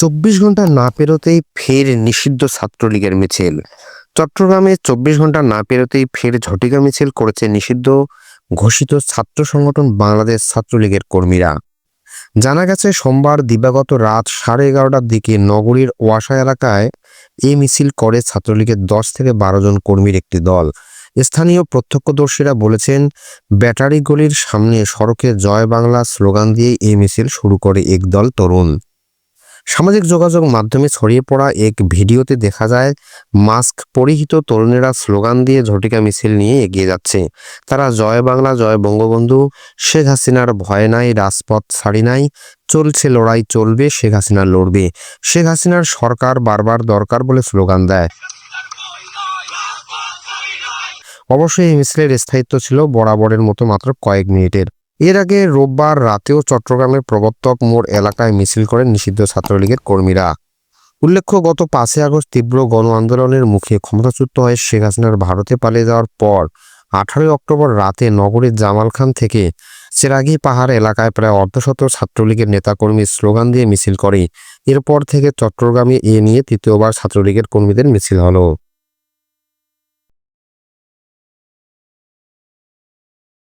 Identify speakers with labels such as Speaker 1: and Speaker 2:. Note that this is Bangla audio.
Speaker 1: চব্বিশ ঘণ্টা না পেরোতেই ফের নিষিদ্ধ ছাত্রলীগের মিছিল। চট্টগ্রামে চব্বিশ ঘণ্টা না পেরোতেই ফের ঝটিকা মিছিল করেছে নিষিদ্ধ, ঘোষিত ছাত্র সংগঠন বাংলাদেশ ছাত্রলীগের কর্মীরা। জানা গেছে, সোমবার দিবাগত রাত সাড়ে এগারোটার দিকে নগরীর ওয়াসা এলাকায় এ মিছিল করে ছাত্রলীগের দশ থেকে বারো জন কর্মীর একটি দল। স্থানীয় প্রত্যক্ষদর্শীরা বলেছেন, ব্যাটারি গলির সামনে সড়কে জয় বাংলা স্লোগান দিয়ে এই মিছিল শুরু করে একদল তরুণ। সামাজিক যোগাযোগ মাধ্যমে ছড়িয়ে পড়া এক ভিডিওতে দেখা যায়, মাস্ক পরিহিত তরুণেরা স্লোগান দিয়ে ঝটিকা মিছিল নিয়ে এগিয়ে যাচ্ছে। তারা, জয় বাংলা, জয় বঙ্গবন্ধু, শেখ হাসিনার ভয় নাই, রাজপথ ছাড়ি নাই, চলছে লড়াই, চলবে, শেখ হাসিনা লড়বে। শেখ হাসিনার সরকার বারবার দরকার বলে স্লোগান দেয়। অবশ্যই এই মিছিলের স্থায়িত্ব ছিল বরাবরের মতো মাত্র কয়েক মিনিটের। এর আগে রোববার রাতেও চট্টগ্রামের প্রবর্তক মোড় এলাকায় মিছিল করেন নিষিদ্ধ ছাত্রলীগের কর্মীরা। উল্লেখ্য, গত পাঁচই আগস্ট তীব্র গণ আন্দোলনের মুখে ক্ষমতাচ্যুত হয়ে শেখ হাসিনার ভারতে পালিয়ে যাওয়ার পর আঠারোই অক্টোবর রাতে নগরীর জামালখান থেকে চেরাগি পাহাড় এলাকায় প্রায় অর্ধশত ছাত্রলীগের নেতাকর্মী স্লোগান দিয়ে মিছিল করে। এরপর থেকে চট্টগ্রামে এ নিয়ে তৃতীয়বার ছাত্রলীগের কর্মীদের মিছিল হলো।